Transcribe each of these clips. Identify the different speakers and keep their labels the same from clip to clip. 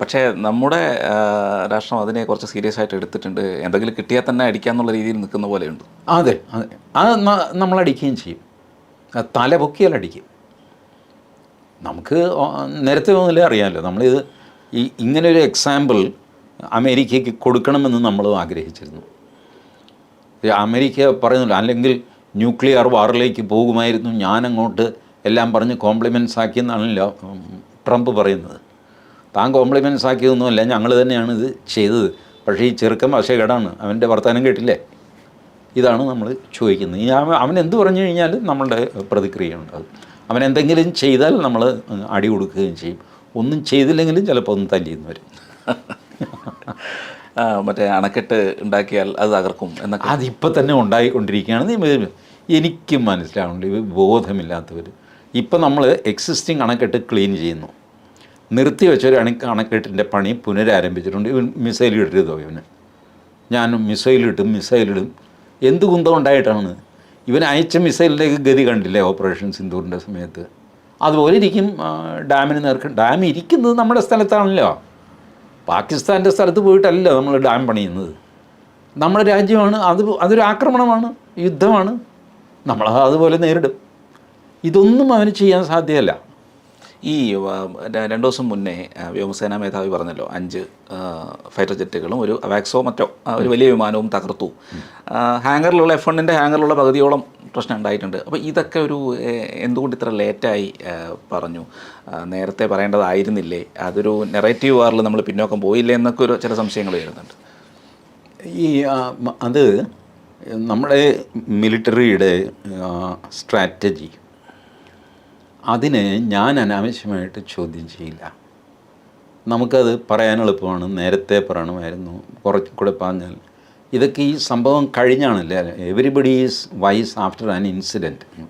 Speaker 1: പക്ഷേ നമ്മുടെ രാഷ്ട്രം അതിനെ കുറച്ച് സീരിയസ് ആയിട്ട് എടുത്തിട്ടുണ്ട്. എന്തെങ്കിലും കിട്ടിയാൽ തന്നെ അടിക്കാന്നുള്ള രീതിയിൽ നിൽക്കുന്ന പോലെയുണ്ട്.
Speaker 2: അതെ അതെ. അത് നമ്മൾ അടിക്കുകയും ചെയ്യും. തല പൊക്കിയാൽ അടിക്കും. നമുക്ക് നേരത്തെ മുതലേ അറിയാമല്ലോ നമ്മളിത് ഈ ഇങ്ങനൊരു എക്സാമ്പിൾ അമേരിക്കയ്ക്ക് കൊടുക്കണമെന്ന് നമ്മൾ ആഗ്രഹിച്ചിരുന്നു. അമേരിക്ക പറയുന്നില്ല അല്ലെങ്കിൽ ന്യൂക്ലിയർ വാറിലേക്ക് പോകുമായിരുന്നു. ഞാനങ്ങോട്ട് എല്ലാം പറഞ്ഞ് കോംപ്ലിമെന്റ്സ് ആക്കിയെന്നാണല്ലോ ട്രംപ് പറയുന്നത്. താൻ കോംപ്ലിമെന്റ്സ് ആക്കിയതൊന്നുമല്ല ഞങ്ങൾ തന്നെയാണ് ഇത് ചെയ്തത്. പക്ഷേ ഈ ചെറുക്കൻ വശകേടാണ് അവന്റെ വർത്തമാനം കേട്ടില്ലേ? ഇതാണ് നമ്മൾ ചോദിക്കുന്നത്. ഈ അവൻ അവൻ എന്ത് പറഞ്ഞു കഴിഞ്ഞാൽ നമ്മളുടെ പ്രതിക്രിയ ഉണ്ടാകും അവൻ എന്തെങ്കിലും ചെയ്താൽ നമ്മൾ അടി കൊടുക്കുകയും ചെയ്യും. ഒന്നും ചെയ്തില്ലെങ്കിലും ചിലപ്പോൾ ഒന്ന് തല്ലിയെന്ന് വരും.
Speaker 1: മറ്റേ അണക്കെട്ട് ഉണ്ടാക്കിയാൽ അത് തകർക്കും എന്നൊക്കെ.
Speaker 2: അതിപ്പോൾ തന്നെ ഉണ്ടായിക്കൊണ്ടിരിക്കുകയാണ് എനിക്കും മനസ്സിലാവുന്നുണ്ട്. ബോധമില്ലാത്തവർ ഇപ്പം നമ്മൾ എക്സിസ്റ്റിംഗ് അണക്കെട്ട് ക്ലീൻ ചെയ്യുന്നു. നിർത്തി വെച്ചൊരു അണ അണക്കെട്ടിന്റെ പണി പുനരാരംഭിച്ചിട്ടുണ്ട്. ഇവൻ മിസൈൽ ഇടരുതോ ഇവന്? ഞാൻ മിസൈലിട്ടും മിസൈലിടും എന്ത് കുന്തം ഉണ്ടായിട്ടാണ്? ഇവൻ അയച്ച മിസൈലിലേക്ക് ഗതി കണ്ടില്ലേ ഓപ്പറേഷൻ സിന്ധൂറിന്റെ സമയത്ത്? അതുപോലെ ഇരിക്കും ഡാമിന് നേർക്ക് ഡാം ഇരിക്കുന്നത് നമ്മുടെ സ്ഥലത്താണല്ലോ. പാകിസ്ഥാന്റെ സ്ഥലത്ത് പോയിട്ടല്ല നമ്മൾ ഡാം പണിയുന്നത്. നമ്മുടെ രാജ്യമാണ് അത് അതൊരു ആക്രമണമാണ് യുദ്ധമാണ്. നമ്മൾ അതുപോലെ നേരിടും. ഇതൊന്നും അവന് ചെയ്യാൻ സാധ്യമല്ല.
Speaker 1: ഈ രണ്ടു ദിവസം മുന്നേ വ്യോമസേനാ മേധാവി പറഞ്ഞല്ലോ അഞ്ച് ഫൈറ്റർ ജെറ്റുകളും ഒരു അവാക്സോ മറ്റോ ഒരു വലിയ വിമാനവും തകർത്തു. ഹാങ്ങറിലുള്ള എഫ് എണ്ണിന്റെ ഹാങ്ങറിലുള്ള പകുതിയോളം പ്രശ്നം ഉണ്ടായിട്ടുണ്ട്. അപ്പോൾ ഇതൊക്കെ ഒരു എന്തുകൊണ്ട് ഇത്ര ലേറ്റായി പറഞ്ഞു? നേരത്തെ പറയേണ്ടതായിരുന്നില്ലേ? അതൊരു നെറേറ്റീവ് വാറിൽ നമ്മൾ പിന്നോക്കം പോയില്ലേ എന്നൊക്കെ ഒരു ചില സംശയങ്ങൾ വരുന്നുണ്ട്.
Speaker 2: ഈ അത് നമ്മുടെ മിലിറ്ററിയുടെ സ്ട്രാറ്റജി അതിനെ ഞാൻ അനാവശ്യമായിട്ട് ചോദ്യം ചെയ്യില്ല. നമുക്കത് പറയാൻ എളുപ്പമാണ്. നേരത്തെ പറയണമായിരുന്നു. കുറച്ച് കൂടെ പറഞ്ഞാൽ ഇതൊക്കെ ഈ സംഭവം കഴിഞ്ഞാണല്ലേ? Everybody is wise after an incident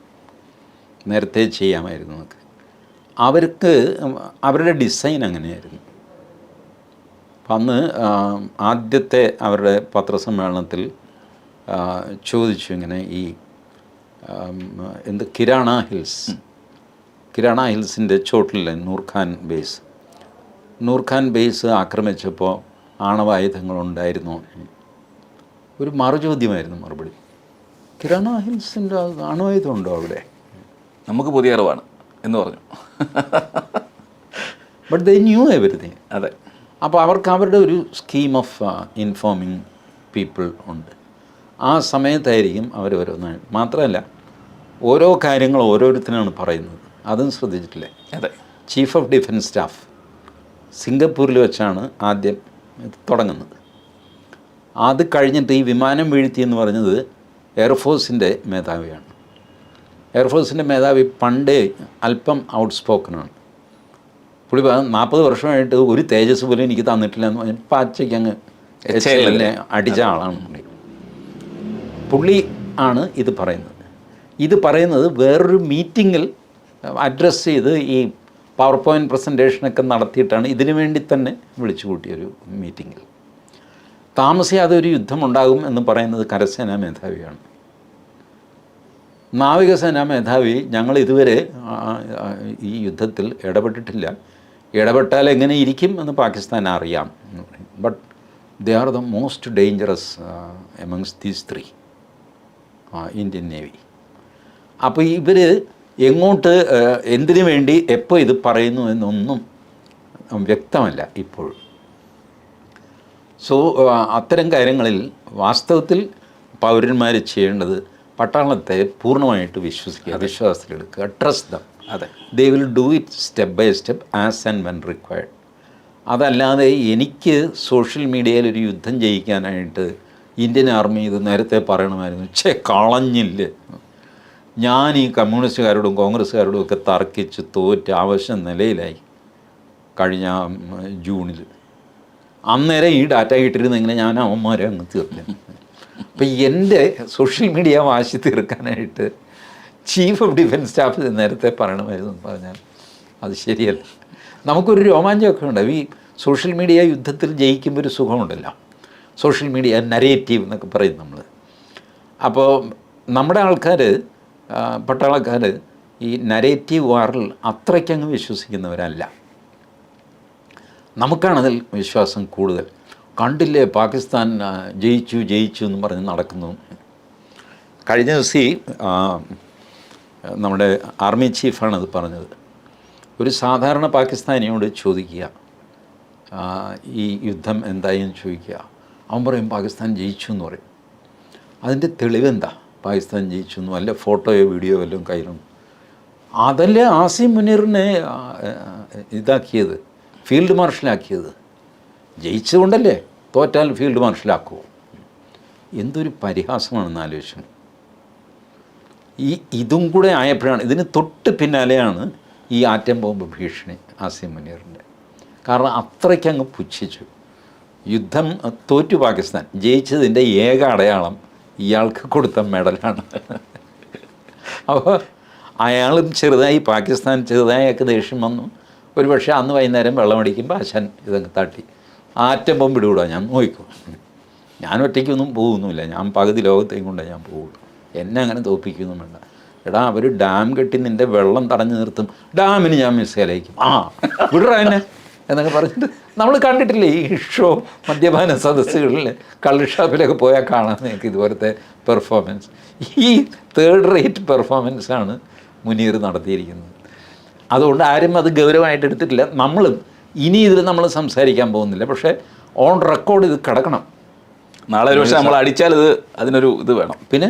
Speaker 2: നേരത്തെ ചെയ്യാമായിരുന്നു നമുക്ക് അവർക്ക് അവരുടെ ഡിസൈൻ അങ്ങനെയായിരുന്നു. അന്ന് ആദ്യത്തെ അവരുടെ പത്രസമ്മേളനത്തിൽ ചോദിച്ചു ഇങ്ങനെ ഈ എന്ത് കിരാണ ഹിൽസ് കിരാണ ഹിൽസിന്റെ ചോട്ടിലെ നൂർഖാൻ ബേസ്. നൂർഖാൻ ബേസ് ആക്രമിച്ചപ്പോൾ ആണവായുധങ്ങളുണ്ടായിരുന്നോ. ഒരു മറുചോദ്യമായിരുന്നു മറുപടി. കിരാണ ഹിൽസിന്റെ ആണവായുധം ഉണ്ടോ അവിടെ?
Speaker 1: നമുക്ക് പുതിയ അറിവാണ് എന്ന് പറഞ്ഞു.
Speaker 2: ബട്ട് ദേ ന്യൂ എവരിതിങ്
Speaker 1: അതെ.
Speaker 2: അപ്പോൾ അവർക്ക് അവരുടെ ഒരു സ്കീം ഓഫ് ഇൻഫോമിങ് പീപ്പിൾ ഉണ്ട്. ആ സമയത്തായിരിക്കും അവർ ഓരോന്നായി മാത്രമല്ല ഓരോ കാര്യങ്ങൾ ഓരോരുത്തരാണ് പറയുന്നത്. അതും ശ്രദ്ധിച്ചിട്ടില്ലേ?
Speaker 1: അതെ.
Speaker 2: ചീഫ് ഓഫ് ഡിഫൻസ് സ്റ്റാഫ് സിംഗപ്പൂരിൽ വെച്ചാണ് ആദ്യം തുടങ്ങുന്നത്. അത് കഴിഞ്ഞിട്ട് ഈ വിമാനം വീഴ്ത്തി എന്ന് പറഞ്ഞത് എയർഫോഴ്സിന്റെ മേധാവിയാണ്. എയർഫോഴ്സിന്റെ മേധാവി പണ്ടേ അല്പം ഔട്ട് സ്പോക്കനാണ് പുള്ളി നാൽപ്പത് വർഷമായിട്ട് ഒരു തേജസ് പോലും എനിക്ക് തന്നിട്ടില്ല എന്ന് പറഞ്ഞാൽ പാച്ചയ്ക്ക് അങ്ങ് എച്ച് എല്ലിനെ അടിച്ച ആളാണ് പുള്ളി. പുള്ളി ആണ് ഇത് പറയുന്നത്. ഇത് പറയുന്നത് വേറൊരു മീറ്റിങ്ങിൽ അഡ്രസ്സ് ചെയ്ത് ഈ പവർ പോയിന്റ് പ്രസന്റേഷനൊക്കെ നടത്തിയിട്ടാണ് ഇതിനു വേണ്ടി തന്നെ വിളിച്ചു കൂട്ടിയൊരു മീറ്റിങ്ങിൽ താമസിയാതെ ഒരു യുദ്ധമുണ്ടാകും എന്ന് പറയുന്നത് കരസേനാ മേധാവിയാണ്. നാവികസേനാ മേധാവി ഞങ്ങൾ ഇതുവരെ ഈ യുദ്ധത്തിൽ ഇടപെട്ടിട്ടില്ല. ഇടപെട്ടാൽ എങ്ങനെ ഇരിക്കും എന്ന് പാകിസ്ഥാൻ അറിയാം എന്ന് പറയും. But they are the most dangerous amongst these three Indian navy അപ്പോൾ ഇവർ എങ്ങോട്ട് എന്തിനു വേണ്ടി എപ്പോൾ ഇത് പറയുന്നു എന്നൊന്നും വ്യക്തമല്ല ഇപ്പോൾ. സോ അത്തരം കാര്യങ്ങളിൽ വാസ്തവത്തിൽ പൗരന്മാർ ചെയ്യേണ്ടത് പട്ടാളത്തെ പൂർണമായിട്ട് വിശ്വസിക്കുക. വിശ്വാസത്തിലെടുക്കുക. ട്രസ്റ്റ് ദം
Speaker 1: അതെ.
Speaker 2: They will do it step by step as and when required അതല്ലാതെ എനിക്ക് സോഷ്യൽ മീഡിയയിൽ ഒരു യുദ്ധം ജയിക്കാനായിട്ട് ഇന്ത്യൻ ആർമി ഇത് നേരത്തെ പറയണമായിരുന്നു. ചേ കളഞ്ഞില്ല. ഞാൻ ഈ കമ്മ്യൂണിസ്റ്റുകാരോടും കോൺഗ്രസ്സുകാരോടും ഒക്കെ തർക്കിച്ച് തോറ്റ് ആവശ്യം നിലയിലായി കഴിഞ്ഞ ജൂണിൽ. അന്നേരം ഈ ഡാറ്റ കിട്ടിയിരുന്നെങ്കിൽ ഞാൻ അവന്മാരെ അങ്ങ് തീർന്നു അപ്പം എന്റെ സോഷ്യൽ മീഡിയ വാശി തീർക്കാനായിട്ട് ചീഫ് ഓഫ് ഡിഫൻസ് സ്റ്റാഫ് നേരത്തെ പറയണമായിരുന്നു പറഞ്ഞാൽ അത് ശരിയല്ല. നമുക്കൊരു രോമാഞ്ചമൊക്കെ ഉണ്ട്. ഈ സോഷ്യൽ മീഡിയ യുദ്ധത്തിൽ ജയിക്കുമ്പോൾ ഒരു സുഖമുണ്ടല്ലോ. സോഷ്യൽ മീഡിയ നരേറ്റീവ് എന്നൊക്കെ പറയും നമ്മൾ അപ്പോൾ നമ്മുടെ ആൾക്കാർ പട്ടാളക്കാർ ഈ നരേറ്റീവ് വാറിൽ അത്രയ്ക്കങ്ങ് വിശ്വസിക്കുന്നവരല്ല. നമുക്കാണതിൽ വിശ്വാസം കൂടുതൽ. കണ്ടില്ലേ പാകിസ്ഥാൻ ജയിച്ചു ജയിച്ചു എന്ന് പറഞ്ഞ് നടക്കുന്നു. കഴിഞ്ഞ ദിവസം ഈ, നമ്മുടെ ആർമി ചീഫാണ് അത് പറഞ്ഞത്. ഒരു സാധാരണ പാകിസ്ഥാനിയോട് ചോദിക്കുക ഈ യുദ്ധം എന്തായി എന്ന് ചോദിക്കുക. അവൻ പറയും പാകിസ്ഥാൻ ജയിച്ചു എന്ന് പറയും. അതിന്റെ തെളിവെന്താ? പാകിസ്ഥാൻ ജയിച്ചു അല്ല ഫോട്ടോയോ വീഡിയോ വല്ലതും കയ്യിലുണ്ട്? അതല്ലേ ആസിം മുനീറിനെ ഇതാക്കിയത് ഫീൽഡ് മാർഷലാക്കിയത്. ജയിച്ചതുകൊണ്ടല്ലേ തോറ്റാൽ ഫീൽഡ് മാർഷലാക്കുമോ എന്തൊരു പരിഹാസമാണെന്ന് ആലോചിച്ചു. ഈ ഇതും കൂടെ ആയപ്പോഴാണ് ഇതിന് തൊട്ട് പിന്നാലെയാണ് ഈ ആറ്റം ബോംബ് ഭീഷണി ആസിം മുനീറിന്റെ. കാരണം അത്രയ്ക്കങ്ങ് പുച്ഛിച്ചു. യുദ്ധം തോറ്റു പാകിസ്ഥാൻ ജയിച്ചതിന്റെ ഏക അടയാളം ഇയാൾക്ക് കൊടുത്ത മെഡലാണ്. അപ്പോൾ അയാളും ചെറുതായി പാകിസ്ഥാൻ ചെറുതായൊക്കെ ദേഷ്യം വന്നു. ഒരു പക്ഷേ അന്ന് വൈകുന്നേരം വെള്ളം വെള്ളമടിക്കുമ്പോൾ ആശാൻ ഇതങ്ങ് തട്ടി. ആറ്റം ബോംബ് ഇടുകൂടാ ഞാൻ നോക്കും. ഞാൻ ഒറ്റയ്ക്കൊന്നും പോകുന്നുമില്ല. ഞാൻ പകുതി ലോകത്തേക്കും കൊണ്ടേ ഞാൻ പോകുള്ളൂ. എന്നെ അങ്ങനെ തോപ്പിക്കൊന്നും വേണ്ട. എടാ അവർ ഡാം കെട്ടി നിന്റെ വെള്ളം തടഞ്ഞു നിർത്തും. ഡാമിന് ഞാൻ മിസൈൽ അയക്കും. ആ വിടറാ എന്നെ. എന്നൊക്കെ പറഞ്ഞിട്ട് നമ്മൾ കണ്ടിട്ടില്ലേ ഈ ഷോ മദ്യപാന സദസ്സുകളിൽ കള്ളുഷാപ്പിലൊക്കെ പോയാൽ കാണാൻ നിങ്ങൾക്ക് ഇതുപോലത്തെ പെർഫോമൻസ് ഈ തേർഡ് റേറ്റ് പെർഫോമൻസാണ് മുനീർ നടത്തിയിരിക്കുന്നത്. അതുകൊണ്ട് ആരും അത് ഗൗരവമായിട്ട് എടുത്തിട്ടില്ല. നമ്മളും ഇനി ഇതിൽ നമ്മൾ സംസാരിക്കാൻ പോകുന്നില്ല. പക്ഷേ ഓൺ റെക്കോർഡ് ഇത് കിടക്കണം.
Speaker 1: നാളെ ഒരു പക്ഷേ നമ്മൾ അടിച്ചാൽ ഇത് അതിനൊരു ഇത് വേണം.
Speaker 2: പിന്നെ